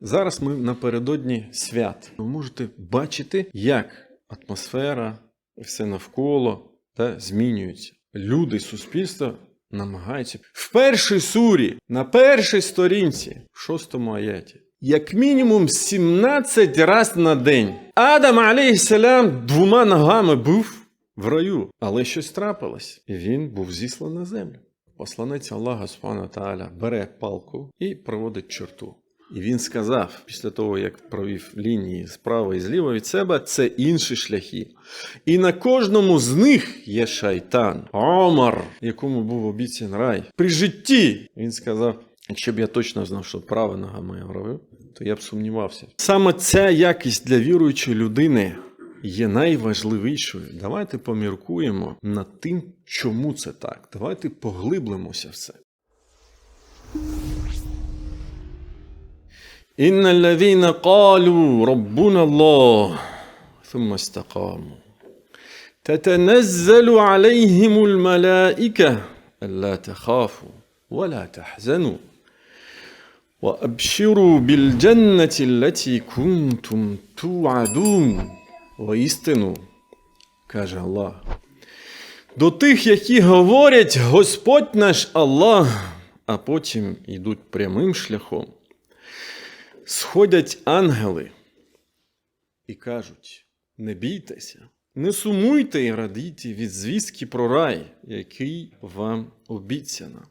Зараз ми напередодні свят. Ви можете бачити, як атмосфера, все навколо та, змінюється. Люди, суспільство намагаються в першій сурі, на першій сторінці, в шостому аяті, як мінімум 17 раз на день. Адам, алейхіссалям, двома ногами був в раю, але щось трапилось, і він був зісланий на землю. Посланець Аллаха Субхану Тааля бере палку і проводить черту. І він сказав, після того, як провів лінії справа і зліва від себе, це інші шляхи. І на кожному з них є шайтан, Омар, якому був обіцян рай. При житті він сказав: якщо б я точно знав, що права нога моя в раю, то я б сумнівався. Саме ця якість для віруючої людини є найважливішою. Давайте поміркуємо над тим, чому це так. Давайте поглиблимося в це. إن الذين قالوا ربنا الله ثم استقاموا تتنزل عليهم الملائكة ألا تخافوا ولا تحزنوا وأبشروا بالجنة التي كنتم توعدون وإستنوا каже Аллах. До тих, які говорять Господь наш Аллах, а потім йдуть прямим шляхом сходять ангели і кажуть: не бійтеся, не сумуйте і радійте від звістки про рай, який вам обіцяно.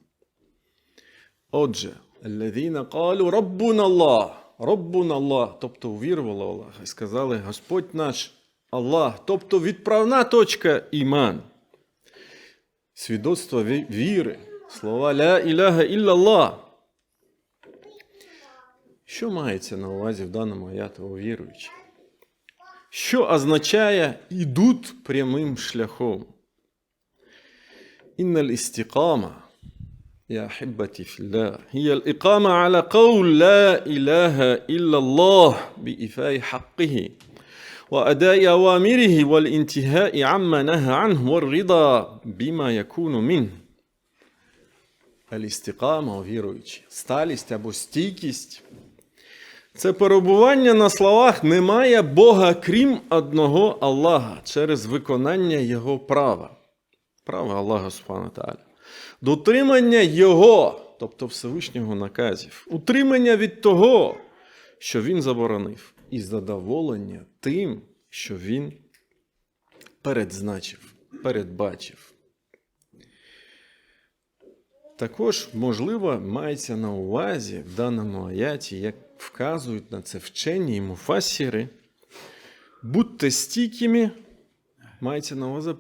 Отже, «Левіна калю Раббун Аллах, Раббун Аллах, тобто увірвало Аллах. і сказали: Господь наш Аллах, тобто відправна точка іман, свідоцтво віри, слова Ля Іляга Ілля Аллах. Що мається на увазі в даному аяту у віруючі? Що означає ідуть прямим шляхом? إن الاستقامة يا أحبتي في الله هي الإقامة على قول لا إله إلا الله بإيفاء حقه وأداء أوامره والانتهاء عما نهى عنه والرضا بما يكون منه Алістикама, віруючи, сталість або стійкість це перебування на словах немає Бога крім одного Аллаха через виконання Його права. Права Аллаха Субхану Тааля. Дотримання Його, тобто Всевишнього наказів, утримання від того, що Він заборонив, і задоволення тим, що Він передзначив, передбачив. Також, можливо, мається на увазі в даному аяті, як вказують на це вчені і муфасіри, будьте стійкими, мається на увазі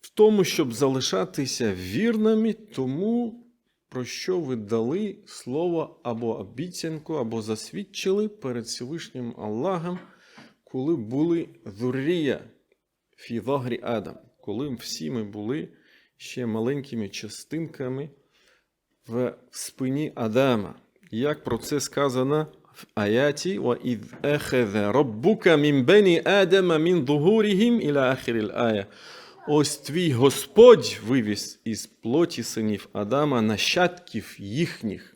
в тому, щоб залишатися вірними тому, про що ви дали слово або обіцянку, або засвідчили перед Всевишнім Аллахом, коли були зуррія фідагрі Адам, коли всі ми були ще маленькими частинками в спині Адама Як про це сказано в аяті وَإِذْ أَخَذَ رَبُّكَ مِنْ بَنِي آدَمَ مِنْ ظُهُورِهِمْ إِلَى آخِرِ الْآيَةِ Ось твій Господь вивіз із плоті синів Адама нащадків їхніх,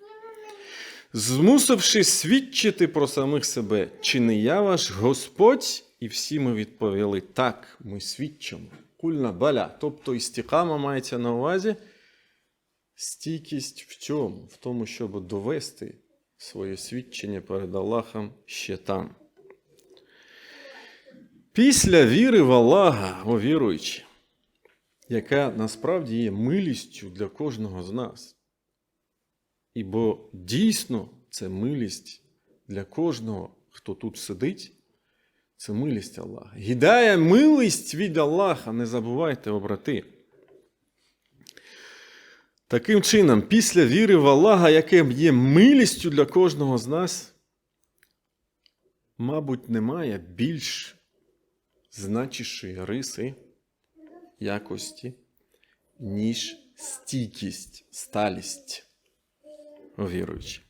змусивши свідчити про самих себе, чи не я ваш Господь? І всі ми відповіли, так, ми свідчимо. Кульна баля. Тобто істикама мається на увазі стійкість в чому? В тому, щоб довести своє свідчення перед Аллахом ще там. Після віри в Аллаха, о віруючи, яка насправді є милістю для кожного з нас. І бо дійсно це милість для кожного, хто тут сидить, це милість Аллаха. Гідає милість від Аллаха, не забувайте, брати. Таким чином, після віри в Аллаха, яке є милістю для кожного з нас, мабуть, немає більш значішої риси якості, ніж стійкість, сталість у віруючі.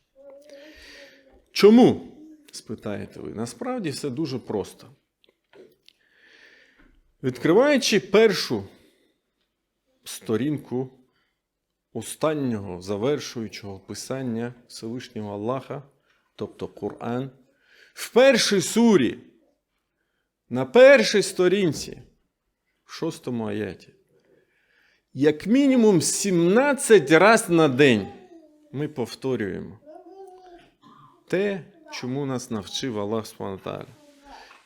Чому? спитаєте ви. Насправді все дуже просто. Відкриваючи першу сторінку останнього завершуючого писання Всевишнього Аллаха, тобто Коран, в першій сурі, на першій сторінці, в шостому аяті, як мінімум 17 разів на день ми повторюємо те, чому нас навчив Аллах Субтитры.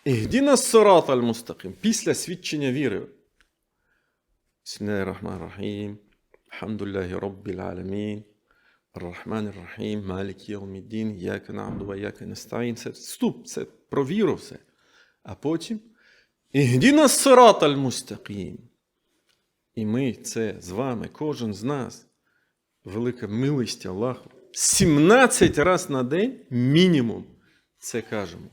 Ігдіна сират аль-мустaqim після свідчення віри. Бисмиллахи рахман рахім. Алхамдулиллахи Rabbil аламін. Ar-Rahman Ar-Rahim, Малік Євміддін, Яка набду ва яка настаїн. Це вступ, це про віру все. А потім Ігдіна. І ми це з вами, кожен з нас, велика милість Аллаху, 17 разів на день мінімум це кажемо.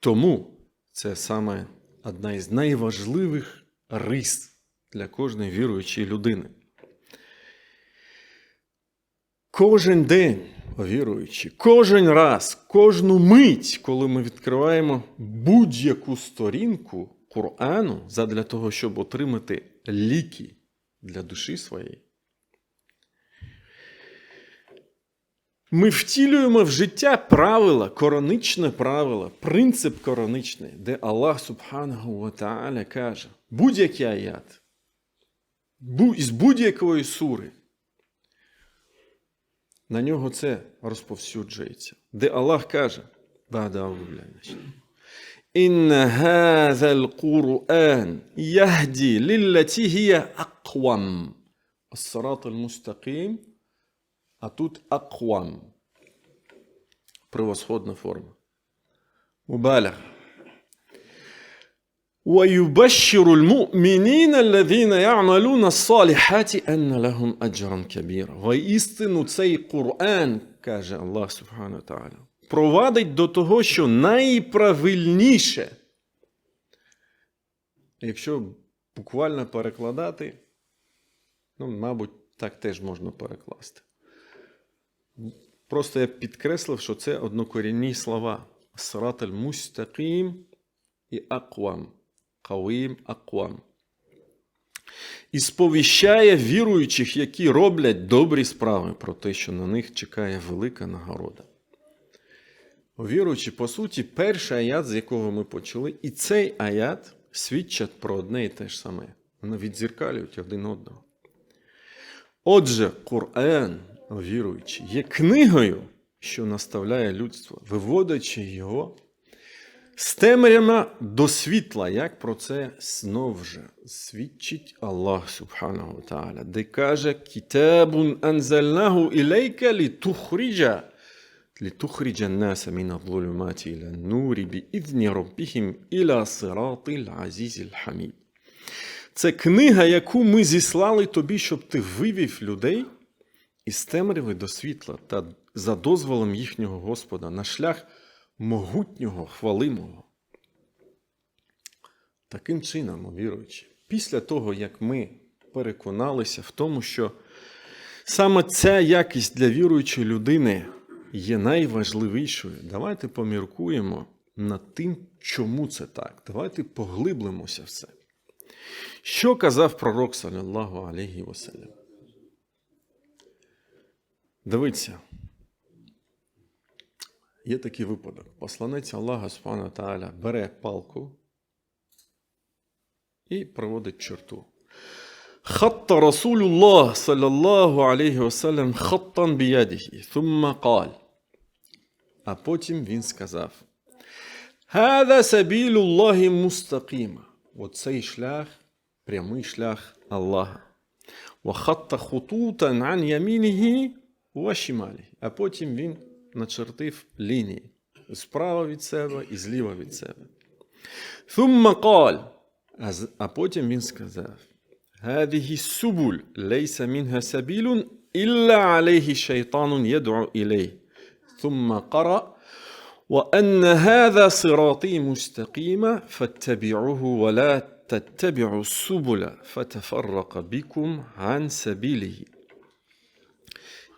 Тому це саме одна із найважливих рис для кожної віруючої людини. Кожен день, віруючи, кожен раз, кожну мить, коли ми відкриваємо будь-яку сторінку Корану задля того, щоб отримати ліки для душі своєї, ми втілюємо в життя правила, короничне правило, принцип короничний, де Аллах Субханаху Ва Та'аля каже, будь-який аят, з будь-якої сури. На нього це розповсюджується. Де Аллах каже, Інна газаль Куруан. Ассарат аль-мустаким, а тут аквам. Превосходна форма. Мубалях. ويبشر المؤمنين الذين يعملون الصالحات أن لهم أجرا كبيرا воістину цей Коран, каже Аллах Субхану Тааля, провадить до того, що найправильніше. Якщо буквально перекладати, ну, мабуть, так теж можна перекласти. Просто я підкреслив, що це однокорінні слова. Сират аль-мустaqim і аквам. Кавим аквам. І сповіщає віруючих, які роблять добрі справи, про те, що на них чекає велика нагорода. Віруючи, по суті, перший аят, з якого ми почали, і цей аят свідчать про одне і те ж саме. Вони відзеркалюють один одного. Отже, Коран, віруючи, є книгою, що наставляє людство, виводячи його з темрява до світла, як про це знов же свідчить Аллах Субханаhu wa Ta'ala, де каже «Кітабун анзальнаху ілейка літухріджа لتخرج الناس من الظلمات إلى النور بإذن ربهم إلى صراط العزيز الحميد. Це книга, яку ми зіслали тобі, щоб ти вивів людей із темряви до світла та за дозволом їхнього Господа на шлях могутнього, хвалимого. Таким чином, віруючи, після того, як ми переконалися в тому, що саме ця якість для віруючої людини є найважливішою, давайте поміркуємо над тим, чому це так. Давайте поглиблимося в це. Що казав пророк, саллаллаху алейхі васелям? Дивіться, є такий випадок. Посланець Аллаха Субхану Тааля бере палку і проводить черту. Хатта Расулюллах, саллаллаху алейхі вассалям, хаттан біядіхі, сумма каль. А потім він сказав. Хада сабілюллахі мустакіма. Оцей шлях, прямий шлях Аллаха. Вахатта хутутан ан ямінігі, ваші малі. А потім він начертив лінії справа від себе і зліва від себе. ثم قال А з- А потім він сказав: هذه السبل ليس منها سبيل إلا عليه شيطان يدعو إليه ثم قرأ وأن هذا صراطي مستقيما فاتبعوه ولا تتبعوا السبل فتفرق بكم عن سبيله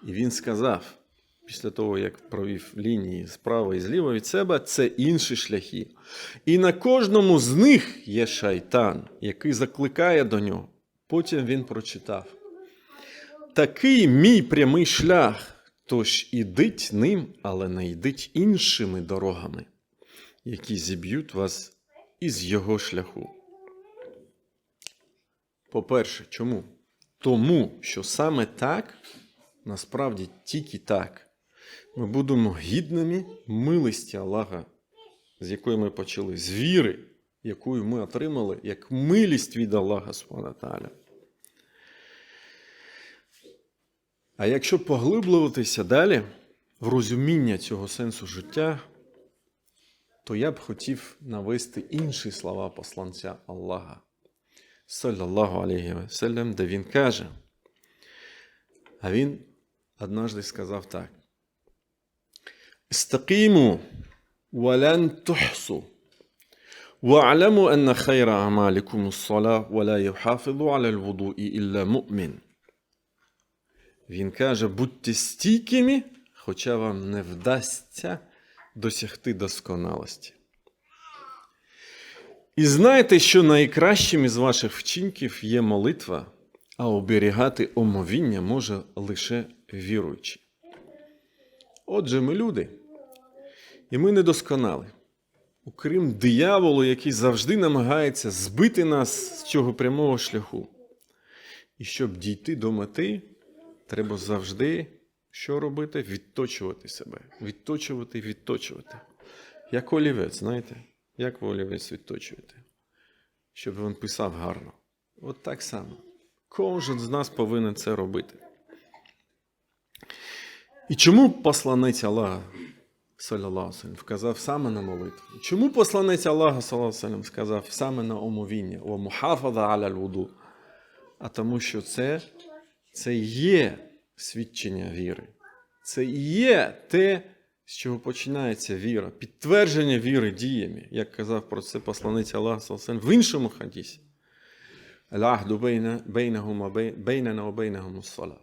І він сказав, після того, як провів лінії справа і зліва від себе, це інші шляхи. І на кожному з них є шайтан, який закликає до нього. Потім він прочитав: Такий мій прямий шлях Тож ідіть ним, але не йдіть іншими дорогами, які зіб'ють вас із його шляху. По-перше, чому? Тому, що саме так, насправді тільки так, ми будемо гідними милості Аллаха, з якої ми почали, з віри, яку ми отримали, як милість від Аллаха Тааля. А якщо поглиблюватися далі в розуміння цього сенсу життя, то я б хотів навести інші слова посланця Аллаха, саллаллаху алейхі вассалям, де він каже, а він однажды сказав так: Істaqіму ولن تحصوا واعلموا أن خير أعمالكم الصلاة ولا يحافظ على الوضوء إلا مؤمن Він каже, будьте стійкими, хоча вам не вдасться досягти досконалості. І знайте, що найкращим із ваших вчинків є молитва, а оберігати омовіння може лише віруючий. Отже, ми люди, і ми недосконали. Окрім дияволу, який завжди намагається збити нас з цього прямого шляху. І щоб дійти до мети, треба завжди що робити? Відточувати себе. Відточувати, відточувати. Як олівець, знаєте? Як ви олівець відточуєте? Щоб він писав гарно. От так само. Кожен з нас повинен це робити. І чому посланець Аллаха салям, вказав саме на молитву? Чому посланець Аллаха салям, сказав саме на омовіння? О мухафада аля вуду? А тому що це, це є свідчення віри. Це є те, з чого починається віра, підтвердження віри діями, як казав про це посланець Аллаха салям, в іншому хадісі. Алахду бейнахума бейнана обейнахум сала.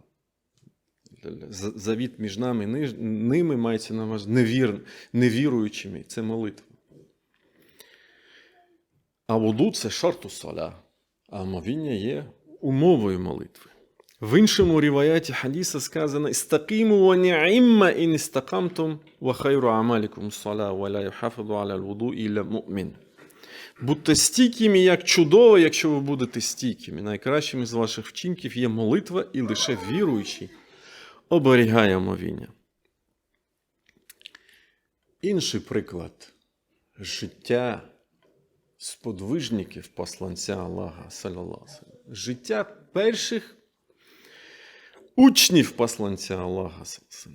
Завіт між нами ниж- ними мається на увазі невір, невіруючими. Це молитва. А вуду це шарту соля, а мовіння є умовою молитви. В іншому ріваяті хадіса сказано «Істакіму ва ні'імма ін істакамтум ва хайру амалікум сола ва ла юхафиду аля вуду ілля му'мін». Будьте стійкими, як чудово, якщо ви будете стійкими. Найкращим із ваших вчинків є молитва і лише віруючий оберігає мовіння. Інший приклад життя сподвижників посланця Аллаха саляласа. Життя перших учнів посланця Аллаха.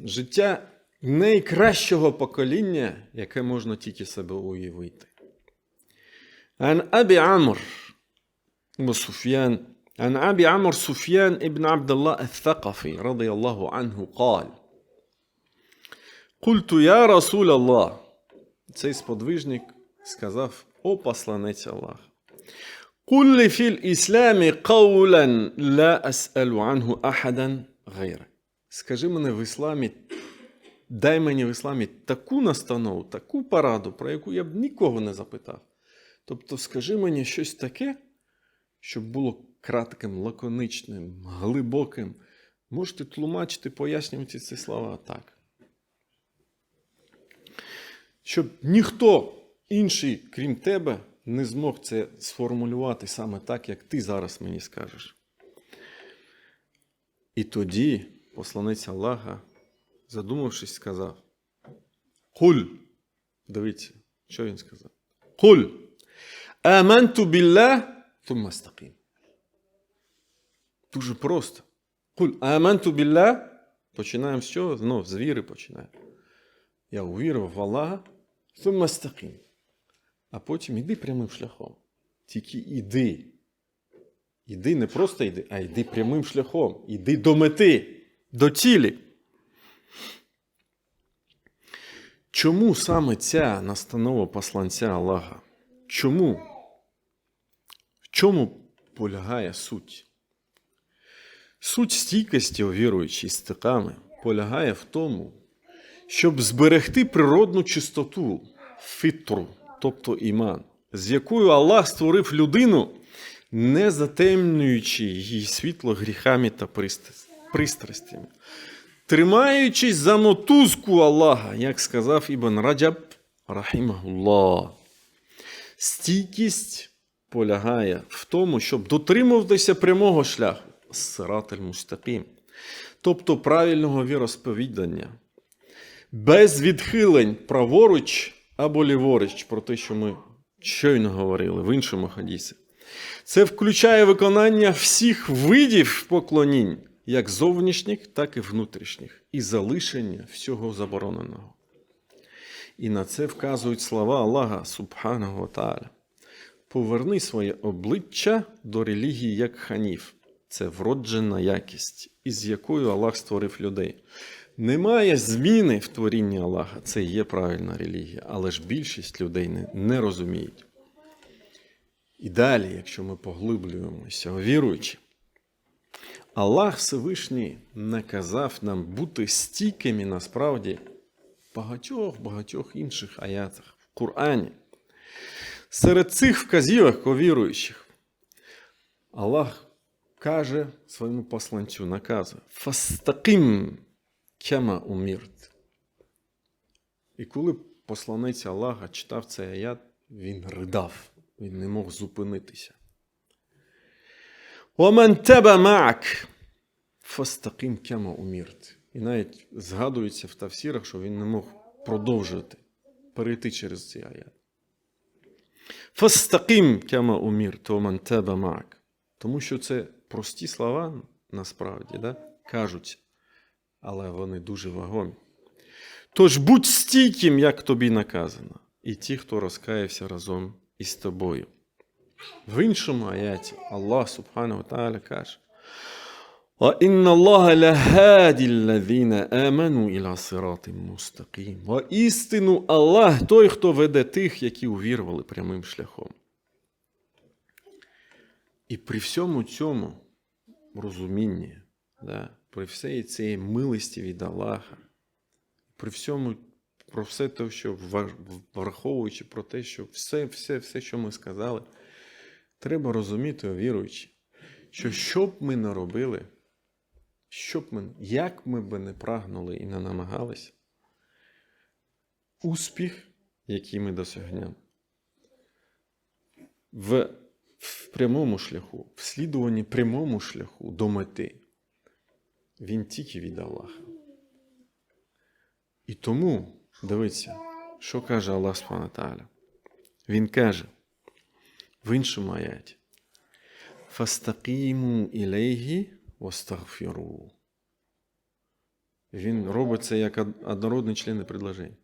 Життя найкращого покоління, яке можна тільки себе уявити. Ан Абі Амр Суф'ян عن أبي عمرو سفيان ابن عبد الله الثقفي رضي الله عنه قال قلت يا رسول الله цей сподвижник сказав о посланець Аллаха قل لي في الإسلام قولا لا أسأل عنه أحدا غيرك скажи мене в ісламі дай мені в ісламі таку настанову, таку пораду, про яку я б нікого не запитав. Тобто, скажи мені щось таке, щоб було кратким, лаконичним, глибоким. Можете тлумачити, пояснювати ці слова так. Щоб ніхто інший, крім тебе, не змог це сформулювати саме так, як ти зараз мені скажеш. І тоді посланець Аллаха, задумавшись, сказав: Куль. Дивіться, що він сказав? Куль. Аманту білlah, тумма стaqim. Дуже просто. Куль аманту білlah. Починаємо з чого? Ну, з віри починаємо. Я увірував в Аллаха, тумма стaqim. А потім іди прямим шляхом. Тільки іди. Іди не просто йди, а йди прямим шляхом. Іди до мети, до цілі. Чому саме ця настанова посланця Аллаха? Чому? Чому полягає суть? Суть стійкості у віруючій стиками полягає в тому, щоб зберегти природну чистоту, фітру, тобто іман, з якою Аллах створив людину, не затемнюючи її світло гріхами та пристрас- пристрастями. тримаючись за мотузку Аллаха, як сказав Ібн Раджаб, рахімахуллах. Стійкість полягає в тому, щоб дотримуватися прямого шляху сиратель мустaqim, тобто правильного віросповідання, без відхилень праворуч або ліворуч, про те, що ми щойно говорили в іншому хадісі. Це включає виконання всіх видів поклонінь, як зовнішніх, так і внутрішніх, і залишення всього забороненого. І на це вказують слова Аллаха Субханого Тааля. Поверни своє обличчя до релігії як ханіф. Це вроджена якість, із якою Аллах створив людей. Немає зміни в творінні Аллаха. Це є правильна релігія, але ж більшість людей не, не розуміють. І далі, якщо ми поглиблюємося у віруючі, Аллах Всевишній наказав нам бути стійкими насправді в багатьох-багатьох інших аятах в Корані. Серед цих вказівок у віруючих Аллах каже своєму посланцю, наказує Фастаким кема умірт. І коли посланець Аллаха читав цей аят, він ридав, він не мог зупинитися. Оман тебе мак. Фастаким кема умірт. І навіть згадується в тавсірах, що він не мог продовжити перейти через цей аят. Фастаким кема умірт, оман тебе мак. Тому що це прості слова насправді да? кажуть, але вони дуже вагомі. Тож будь стійким, як тобі наказано, і ті, хто розкаявся разом із тобою. В іншому аяті Аллах Субхану Тааля каже: وَإِنَّ اللَّهَ لَهَادِ الَّذِينَ آمَنُوا إِلَى صِرَاطٍ مُسْتَقِيمٍ Воістину Аллах той, хто веде тих, які увірували прямим шляхом. І при всьому цьому розумінні, да, при всій цій милості від Аллаха, при всьому, про все те, що ва- враховуючи про те, що все, все, все, що ми сказали, треба розуміти, віруючи, що що б ми не робили, що б ми, як ми би не прагнули і не намагалися, успіх, який ми досягнемо, в, в прямому шляху, в слідуванні прямому шляху до мети, він тільки від Аллаха. І тому, дивіться, що каже Аллах Субхану. Він каже в іншому аяті. Фастaqіму ілейгі вастагфіру. Він робить це як од- однородний член предложень.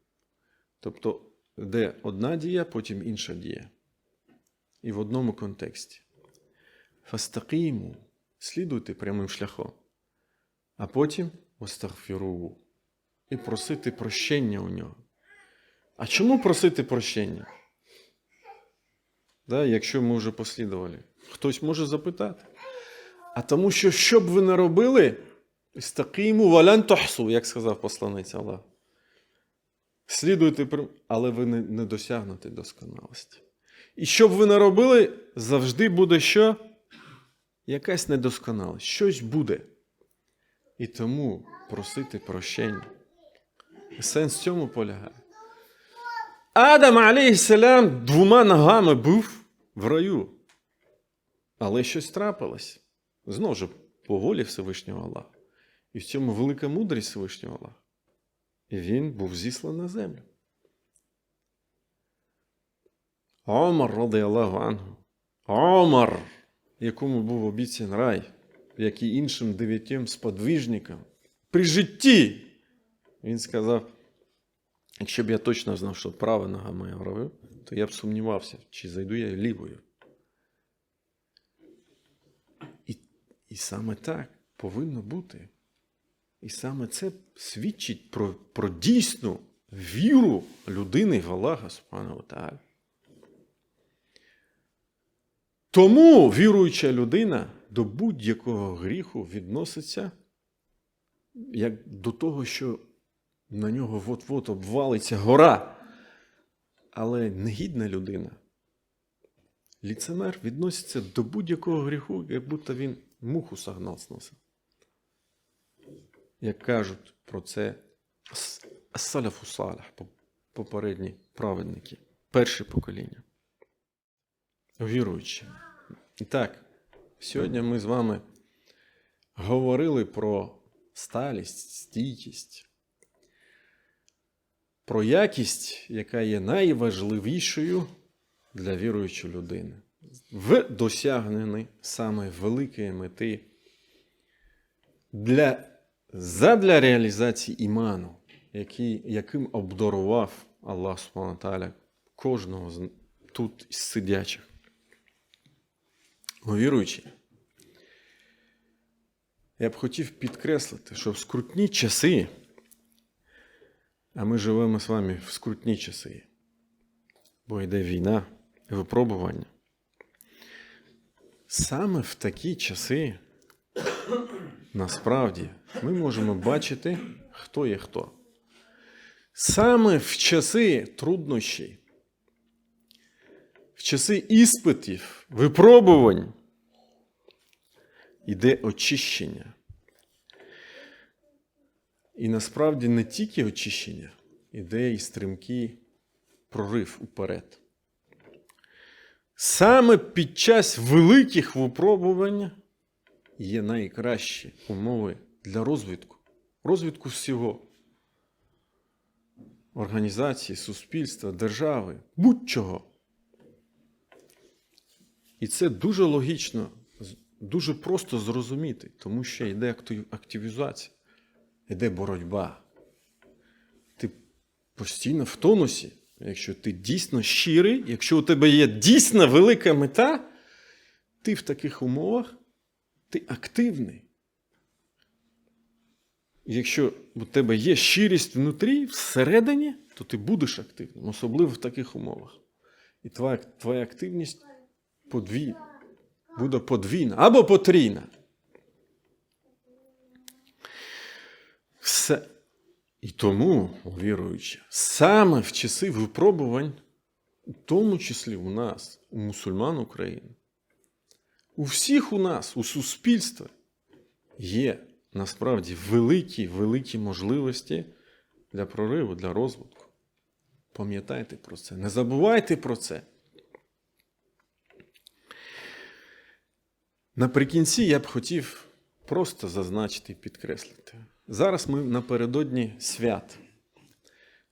Тобто, де одна дія, потім інша дія. І в одному контексті. Фастaqіму. Слідуйте прямим шляхом. А потім вастагфіру. І просити прощення у нього. А чому просити прощення? Да, якщо ми вже послідували. Хтось може запитати. А тому що, що б ви не робили, істакіму валян тохсу, як сказав посланець Аллах. Слідуйте, але ви не, не досягнете досконалості. І що б ви не робили, завжди буде що? Якась недосконалість. Щось буде. І тому просити прощення. Сенс в цьому полягає. Адам, алейхіссалям, двома ногами був в раю. Але щось трапилось. Знову ж по волі Всевишнього Аллаха. І в цьому велика мудрість Всевишнього Аллаха. І він був зісланий на землю. Омар, ради Аллаху ангу. Омар, якому був обіцян рай, як і іншим дев'ятьом сподвижникам. При житті. Він сказав: якщо б я точно знав, що права нога моя в то я б сумнівався, чи зайду я лівою. І, і саме так повинно бути. І саме це свідчить про, про дійсну віру людини в Аллаха Субхану Тааля. Тому віруюча людина до будь-якого гріху відноситься як до того, що на нього от-от обвалиться гора. Але негідна людина. Ліцемер відноситься до будь-якого гріху, як будто він муху сагнав з носа. як кажуть про це салах, по- попередні праведники, перше покоління. Віруючі. І так, сьогодні ми з вами говорили про сталість, стійкість, про якість, яка є найважливішою для віруючої людини в досягненні саме великої мети для, задля реалізації іману, який, яким обдарував Аллах Субхану кожного з тут із сидячих. О, віруючі, я б хотів підкреслити, що в скрутні часи, а ми живемо з вами в скрутні часи, бо йде війна, випробування. Саме в такі часи насправді ми можемо бачити, хто є хто. Саме в часи труднощів, в часи іспитів, випробувань йде очищення. І насправді не тільки очищення, іде і стрімкий прорив уперед. Саме під час великих випробувань є найкращі умови для розвитку, розвитку всього. Організації, суспільства, держави, будь-чого. І це дуже логічно, дуже просто зрозуміти, тому що йде активізація, йде боротьба. Ти постійно в тонусі, якщо ти дійсно щирий, якщо у тебе є дійсно велика мета, ти в таких умовах ти активний. Якщо у тебе є щирість внутрі, всередині, то ти будеш активним, особливо в таких умовах. І твоя, твоя активність подвій, буде подвійна або потрійна. Все. І тому, віруючи, саме в часи випробувань, у тому числі у нас, у мусульман України, у всіх у нас, у суспільстві, є насправді великі, великі можливості для прориву, для розвитку. Пам'ятайте про це, не забувайте про це. Наприкінці я б хотів просто зазначити і підкреслити. Зараз ми напередодні свят.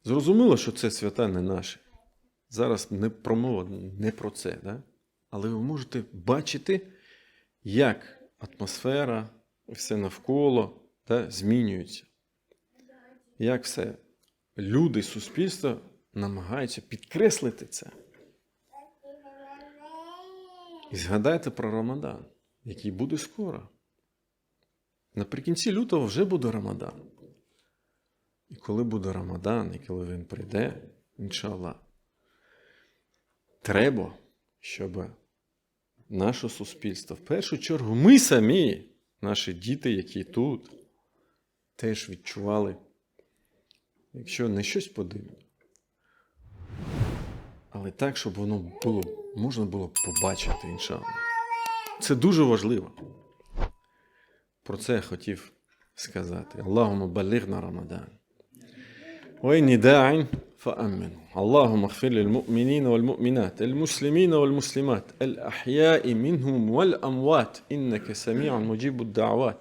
Зрозуміло, що це свята не наші. Зараз не промова не про це. Да? Але ви можете бачити, як атмосфера, все навколо да, змінюється. Як все люди, суспільство намагаються підкреслити це. І згадайте про Рамадан, який буде скоро. Наприкінці лютого вже буде Рамадан. І коли буде Рамадан, і коли він прийде, іншаллах, треба, щоб наше суспільство, в першу чергу, ми самі, наші діти, які тут, теж відчували, якщо не щось подібне, але так, щоб воно було, можна було побачити, іншаллах. Це дуже важливо. Про це я хотів сказати. Аллахума балигна Рамадан. وإني داع فأمنوا اللهم اغفر للمؤمنين والمؤمنات المسلمين والمسلمات الأحياء منهم والأموات إنك سميع مجيب الدعوات